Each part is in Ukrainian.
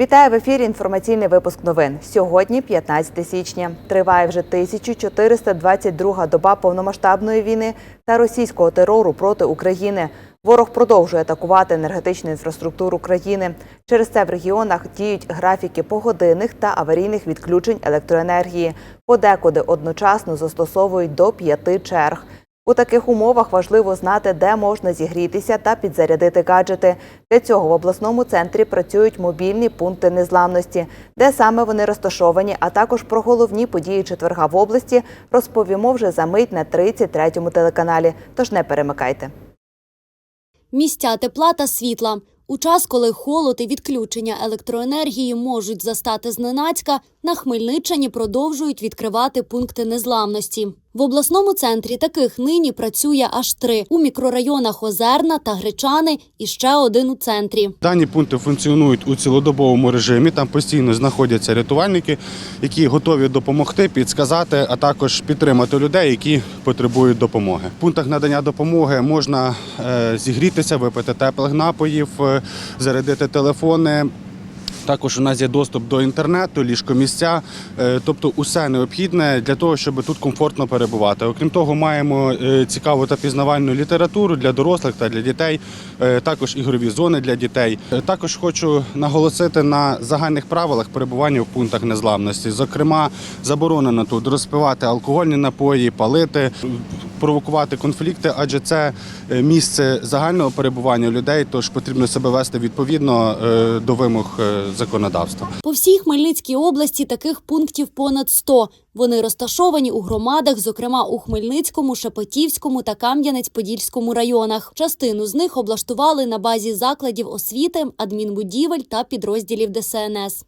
Вітаю в ефірі. Інформаційний випуск новин. Сьогодні, 15 січня. Триває вже 1422 доба повномасштабної війни та російського терору проти України. Ворог продовжує атакувати енергетичну інфраструктуру країни. Через це в регіонах діють графіки погодинних та аварійних відключень електроенергії. Подекуди одночасно застосовують до п'яти черг. У таких умовах важливо знати, де можна зігрітися та підзарядити гаджети. Для цього в обласному центрі працюють мобільні пункти незламності, де саме вони розташовані, а також про головні події четверга в області розповімо вже за мить на 33-му телеканалі. Тож не перемикайте. Місця тепла та світла. У час, коли холод і відключення електроенергії можуть застати зненацька, на Хмельниччині продовжують відкривати пункти незламності. В обласному центрі таких нині працює аж три у мікрорайонах Озерна та Гречани і ще один у центрі. Дані пункти функціонують у цілодобовому режимі. Там постійно знаходяться рятувальники, які готові допомогти, підсказати, а також підтримати людей, які потребують допомоги. В пунктах надання допомоги можна е, зігрітися, випити теплих напоїв, е, зарядити телефони. Також у нас є доступ до інтернету, ліжкомісця, е, тобто усе необхідне для того, щоб тут комфортно перебувати. Окрім того, маємо е, цікаву та пізнавальну літературу для дорослих та для дітей, е, також ігрові зони для дітей. Також хочу наголосити на загальних правилах перебування в пунктах незламності. Зокрема, заборонено тут розпивати алкогольні напої, палити, провокувати конфлікти, адже це е, місце загального перебування людей, тож потрібно себе вести відповідно е, до вимог е, законодавства. По всій Хмельницькій області таких пунктів понад 100. Вони розташовані у громадах, зокрема у Хмельницькому, Шепетівському та Кам'янець-Подільському районах. Частину з них облаштували на базі закладів освіти, адмінбудівель та підрозділів ДСНС.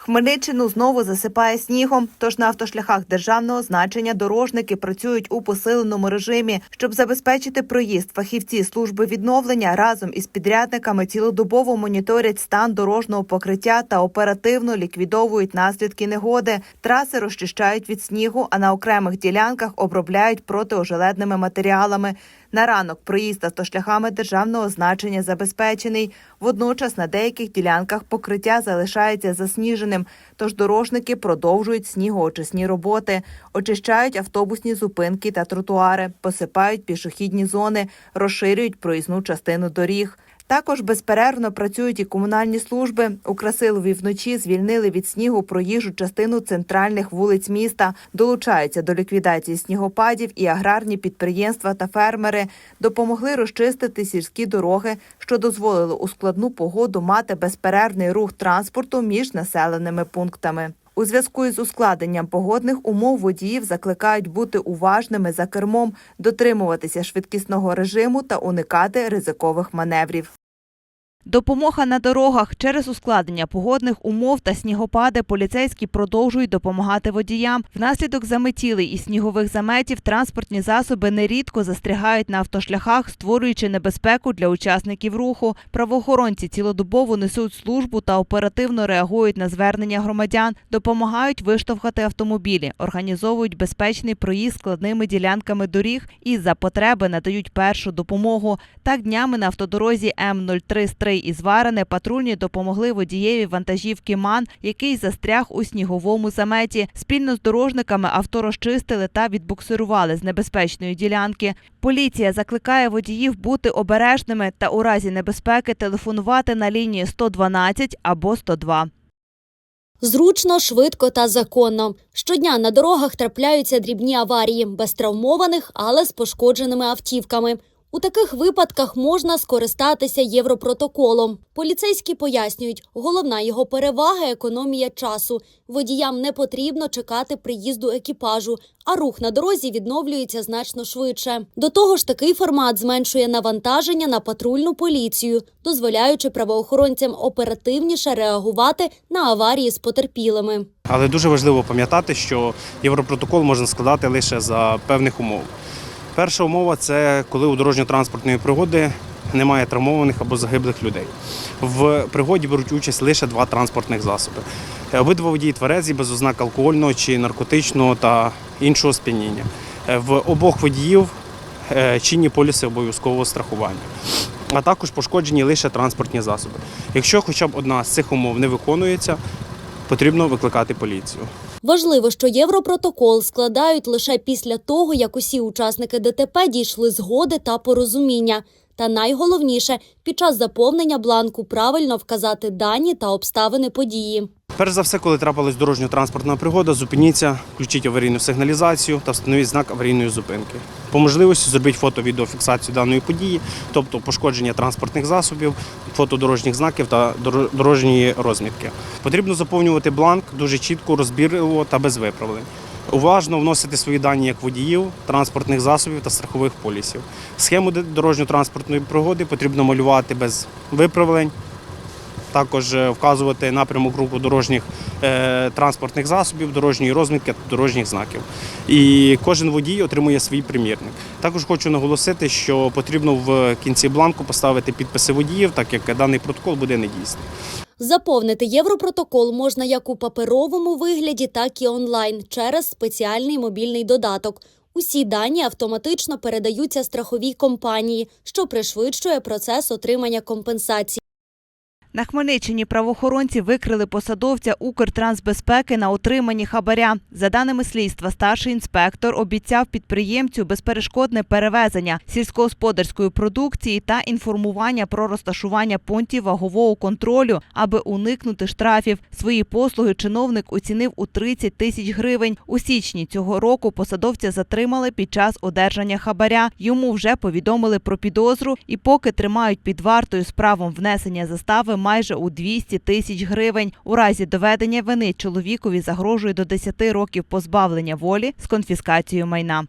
Хмельниччину знову засипає снігом. Тож на автошляхах державного значення дорожники працюють у посиленому режимі, щоб забезпечити проїзд. Фахівці служби відновлення разом із підрядниками цілодобово моніторять стан дорожнього покриття та оперативно ліквідовують наслідки негоди. Траси розчищають від снігу, а на окремих ділянках обробляють протиожеледними матеріалами. На ранок проїзд автошляхами державного значення забезпечений. Водночас на деяких ділянках покриття залишається засніженим, тож дорожники продовжують снігоочисні роботи, очищають автобусні зупинки та тротуари, посипають пішохідні зони, розширюють проїзну частину доріг. Також безперервно працюють і комунальні служби. У Красилові вночі звільнили від снігу проїжджу частину центральних вулиць міста. Долучаються до ліквідації снігопадів і аграрні підприємства та фермери. Допомогли розчистити сільські дороги, що дозволило у складну погоду мати безперервний рух транспорту між населеними пунктами. У зв'язку із ускладненням погодних умов водіїв закликають бути уважними за кермом, дотримуватися швидкісного режиму та уникати ризикових маневрів. Допомога на дорогах через ускладнення погодних умов та снігопади поліцейські продовжують допомагати водіям. Внаслідок заметілий і снігових заметів транспортні засоби нерідко застрягають на автошляхах, створюючи небезпеку для учасників руху. Правоохоронці цілодобово несуть службу та оперативно реагують на звернення громадян, допомагають виштовхати автомобілі, організовують безпечний проїзд складними ділянками доріг і за потреби надають першу допомогу. Так днями на автодорозі М03 із патрульні допомогли водієві вантажівки МАН, який застряг у сніговому заметі. Спільно з дорожниками авто розчистили та відбуксирували з небезпечної ділянки. Поліція закликає водіїв бути обережними та у разі небезпеки телефонувати на лінії 112 або 102. Зручно, швидко та законно. Щодня на дорогах трапляються дрібні аварії без травмованих, але з пошкодженими автівками. У таких випадках можна скористатися європротоколом. Поліцейські пояснюють, головна його перевага економія часу. Водіям не потрібно чекати приїзду екіпажу, а рух на дорозі відновлюється значно швидше. До того ж, такий формат зменшує навантаження на патрульну поліцію, дозволяючи правоохоронцям оперативніше реагувати на аварії з потерпілими. Але дуже важливо пам'ятати, що європротокол можна складати лише за певних умов. Перша умова це коли у дорожньо-транспортної пригоди немає травмованих або загиблих людей. В пригоді беруть участь лише два транспортних засоби. Е, Обидва водії тверезі без ознак алкогольного чи наркотичного та іншого сп'яніння. Е, В обох водіїв е, чинні поліси обов'язкового страхування. а також пошкоджені лише транспортні засоби. Якщо хоча б одна з цих умов не виконується, потрібно викликати поліцію. Важливо, що Європротокол складають лише після того, як усі учасники ДТП дійшли згоди та порозуміння. Та найголовніше під час заповнення бланку правильно вказати дані та обставини події. Перш за все, коли трапилась дорожньо-транспортна пригода, зупиніться, включіть аварійну сигналізацію та встановіть знак аварійної зупинки. По можливості зробіть фото-відеофіксацію даної події, тобто пошкодження транспортних засобів, фото дорожніх знаків та доро- дорожньої розмітки. Потрібно заповнювати бланк дуже чітко, розбірливо та без виправлень. Уважно вносити свої дані як водіїв, транспортних засобів та страхових полісів. Схему дорожньо-транспортної пригоди потрібно малювати без виправлень, також е, вказувати напрямок руху дорожніх е, транспортних засобів, дорожньої розмітки та дорожніх знаків. І кожен водій отримує свій примірник. Також хочу наголосити, що потрібно в кінці бланку поставити підписи водіїв, так як даний протокол буде недійсний. Заповнити Європротокол можна як у паперовому вигляді, так і онлайн через спеціальний мобільний додаток. Усі дані автоматично передаються страховій компанії, що пришвидшує процес отримання компенсації. На Хмельниччині правоохоронці викрили посадовця Укртрансбезпеки на отриманні хабаря. За даними слідства, старший інспектор обіцяв підприємцю безперешкодне перевезення сільськогосподарської продукції та інформування про розташування пунктів вагового контролю, аби уникнути штрафів. Свої послуги чиновник оцінив у 30 тисяч гривень. У січні цього року посадовця затримали під час одержання хабаря. Йому вже повідомили про підозру і поки тримають під вартою з правом внесення застави майже у 200 тисяч гривень. У разі доведення вини чоловікові загрожує до 10 років позбавлення волі з конфіскацією майна.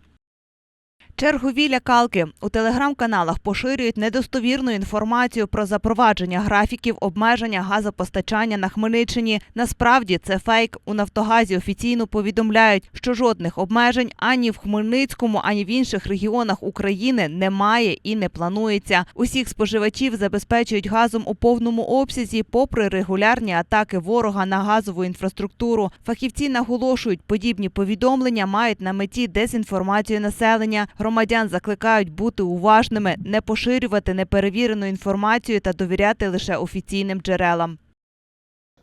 Чергові лякалки у телеграм-каналах поширюють недостовірну інформацію про запровадження графіків обмеження газопостачання на Хмельниччині. Насправді це фейк. У Нафтогазі офіційно повідомляють, що жодних обмежень ані в Хмельницькому, ані в інших регіонах України немає і не планується. Усіх споживачів забезпечують газом у повному обсязі, попри регулярні атаки ворога на газову інфраструктуру. Фахівці наголошують, подібні повідомлення мають на меті дезінформацію населення. Громадян закликають бути уважними, не поширювати неперевірену інформацію та довіряти лише офіційним джерелам.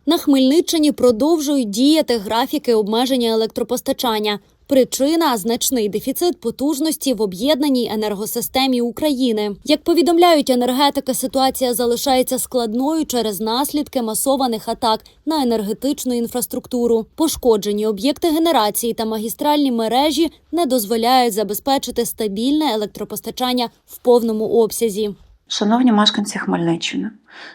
На Хмельниччині продовжують діяти графіки обмеження електропостачання. Причина значний дефіцит потужності в об'єднаній енергосистемі України. Як повідомляють енергетики, ситуація залишається складною через наслідки масованих атак на енергетичну інфраструктуру. Пошкоджені об'єкти генерації та магістральні мережі не дозволяють забезпечити стабільне електропостачання в повному обсязі. Шановні мешканці Хмельниччини,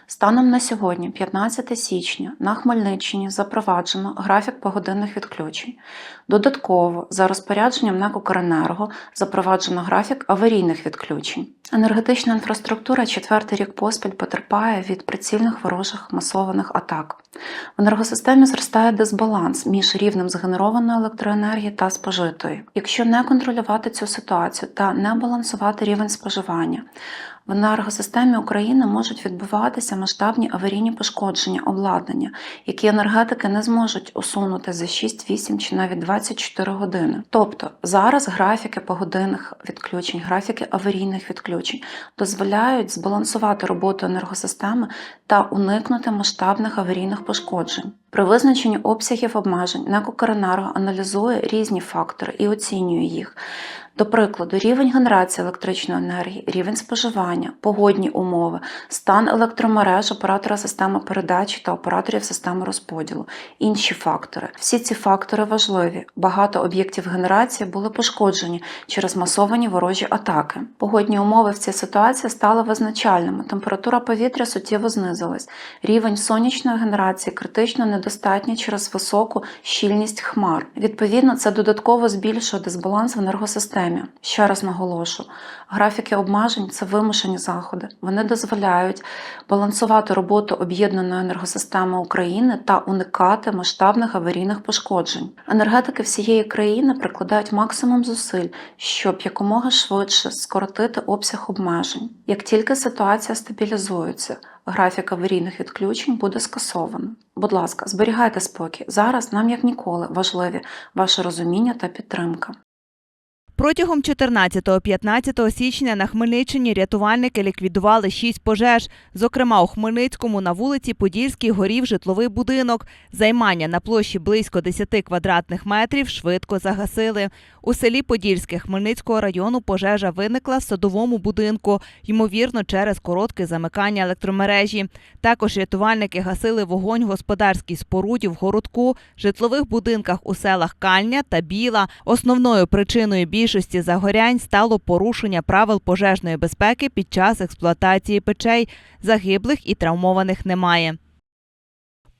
станом на сьогодні, 15 січня, на Хмельниччині запроваджено графік погодинних відключень. Додатково, за розпорядженням НЕК «Укренерго» запроваджено графік аварійних відключень. Енергетична інфраструктура четвертий рік поспіль потерпає від прицільних ворожих масованих атак. В енергосистемі зростає дисбаланс між рівнем згенерованої електроенергії та спожитої. Якщо не контролювати цю ситуацію та не балансувати рівень споживання, в енергосистемі України можуть відбуватися масштабні аварійні пошкодження обладнання, які енергетики не зможуть усунути за 6, 8 чи навіть 24 години. Тобто зараз графіки погодинних відключень, графіки аварійних відключень дозволяють збалансувати роботу енергосистеми та уникнути масштабних аварійних пошкоджень. При визначенні обсягів обмежень НЕК «Укренерго» аналізує різні фактори і оцінює їх. До прикладу, рівень генерації електричної енергії, рівень споживання, погодні умови, стан електромереж оператора системи передачі та операторів системи розподілу, інші фактори. Всі ці фактори важливі. Багато об'єктів генерації були пошкоджені через масовані ворожі атаки. Погодні умови в цій ситуації стали визначальними. Температура повітря суттєво знизилась. Рівень сонячної генерації критично недостатній через високу щільність хмар. Відповідно, це додатково збільшує дисбаланс в енергосистемі. Ще раз наголошу, графіки обмежень це вимушені заходи. Вони дозволяють балансувати роботу об'єднаної енергосистеми України та уникати масштабних аварійних пошкоджень. Енергетики всієї країни прикладають максимум зусиль, щоб якомога швидше скоротити обсяг обмежень. Як тільки ситуація стабілізується, графік аварійних відключень буде скасовано. Будь ласка, зберігайте спокій. Зараз нам як ніколи важливі ваше розуміння та підтримка. Протягом 14-15 січня на Хмельниччині рятувальники ліквідували шість пожеж. Зокрема, у Хмельницькому на вулиці Подільській горів житловий будинок. Займання на площі близько 10 квадратних метрів швидко загасили. У селі Подільське Хмельницького району пожежа виникла в садовому будинку, ймовірно, через коротке замикання електромережі. Також рятувальники гасили вогонь господарській споруді в городку, житлових будинках у селах Кальня та Біла. Основною причиною більшості загорянь стало порушення правил пожежної безпеки під час експлуатації печей. Загиблих і травмованих немає.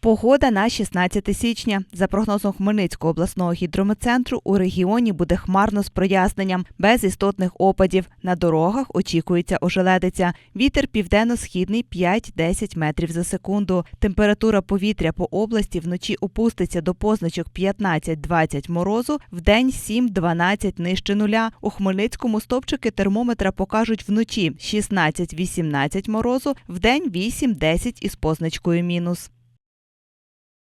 Погода на 16 січня. За прогнозом Хмельницького обласного гідрометцентру, у регіоні буде хмарно з проясненням, без істотних опадів. На дорогах очікується ожеледиця. Вітер південно-східний 5-10 метрів за секунду. Температура повітря по області вночі опуститься до позначок 15-20 морозу, вдень 7-12 нижче нуля. У Хмельницькому стопчики термометра покажуть вночі 16-18 морозу, вдень 8-10 із позначкою мінус.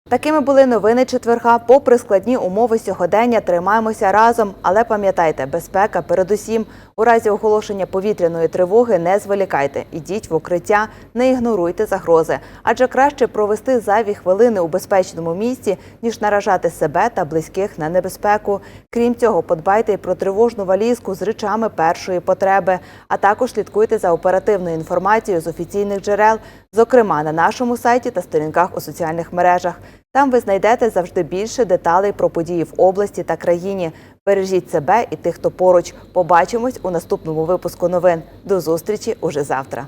Такими були новини четверга. Попри складні умови сьогодення, тримаємося разом. Але пам'ятайте, безпека передусім. У разі оголошення повітряної тривоги не зволікайте. Ідіть в укриття, не ігноруйте загрози. Адже краще провести зайві хвилини у безпечному місці, ніж наражати себе та близьких на небезпеку. Крім цього, подбайте й про тривожну валізку з речами першої потреби, а також слідкуйте за оперативною інформацією з офіційних джерел, зокрема на нашому сайті та сторінках у соціальних мережах. Там ви знайдете завжди більше деталей про події в області та країні. Бережіть себе і тих, хто поруч. Побачимось у наступному випуску новин. До зустрічі уже завтра.